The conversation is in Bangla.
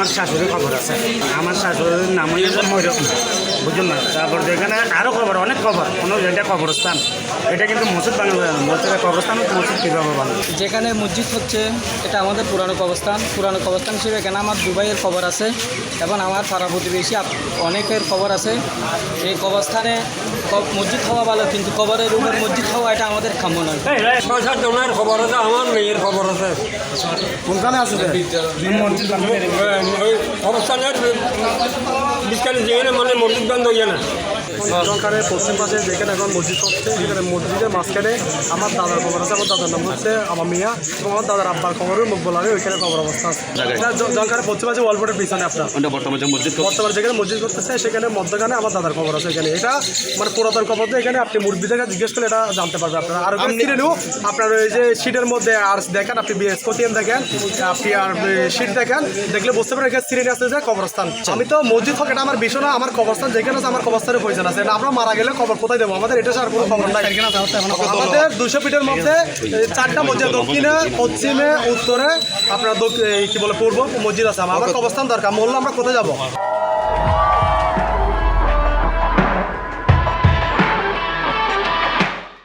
আমার শাশুড়ির খবর আছে। আমার শাশুড়ির নাম হচ্ছে ময়ূরক বুঝুন না? তারপর যেখানে আরও খবর অনেক খবর। কোনো এটা কবরস্থান এটা কিন্তু মসজিদ বাংলা মসজিদের কবরস্থান মসজিদ কীভাবে বাংলা যেখানে মসজিদ হচ্ছে এটা আমাদের পুরানো কবরস্থান। পুরানো কবরস্থান হিসেবে এখানে আমার দুবাইয়ের খবর আছে এবং আমার পাড়া প্রতিবেশী অনেকের খবর আছে। এই কবরস্থানে মসজিদ হওয়া ভালো কিন্তু কবরের উপর মসজিদ হওয়া এটা আমাদের কাম্য নয়। ছয় সাত জনের খবর আছে আমার মেয়ের খবর আছে। কোনখানে আছে? মসজিদ ওই অবস্থানের বিস্তারিত যেখানে মানে মসজিদ বন্ধ না সরকারে পশ্চিম পাশে যেখানে এখন মসজিদ হচ্ছে সেখানে মসজিদের মাঝখানে আমার দাদার খবর আছে। আমার দাদার নাম হচ্ছে আমার মিয়া এবং আমার দাদার আব্বার খবরও মুখ বলারে ওইখানে খবর অবস্থা আছে। পশ্চিম পাশে ওয়ালবোর্ডের পিছনে আপনার। বর্তমানে মসজিদ বর্তমানে যেখানে মসজিদ করতেছে সেখানে মধ্যখানে আমার দাদার খবর আছে এখানে। এটা মানে পুরাতন খবর দিয়ে এখানে আপনি মুরব্বী থেকে জিজ্ঞেস করলে এটা জানতে পারবে আপনারা। আর ওখানে সিরিয়ালও আপনার ওই যে সিটের মধ্যে আর দেখেন আপনি স্কোটিয়ান দেখেন আপনি আর সিট দেখেন দেখলে বুঝতে পারেন এখানে সিরিয়াল আছে যে কবরস্থান। আমি তো মসজিদ হোক এটা আমার বিষয় না আমার কবরস্থান যেখানে আছে আমার কবরস্থানের প্রয়োজন আছে আপনার আমরা মারা গেলে খবর কোথায় দেবো? আমাদের এটা আর কোনো খবর নাই। আমাদের দুশো ফিটের মধ্যে চারটা মসজিদ দক্ষিণে পশ্চিমে উত্তরে আপনার কি বলে পূর্ব মসজিদ আছে। আমার অবস্থান দরকার। মহল্লা আমরা কোথায় যাব?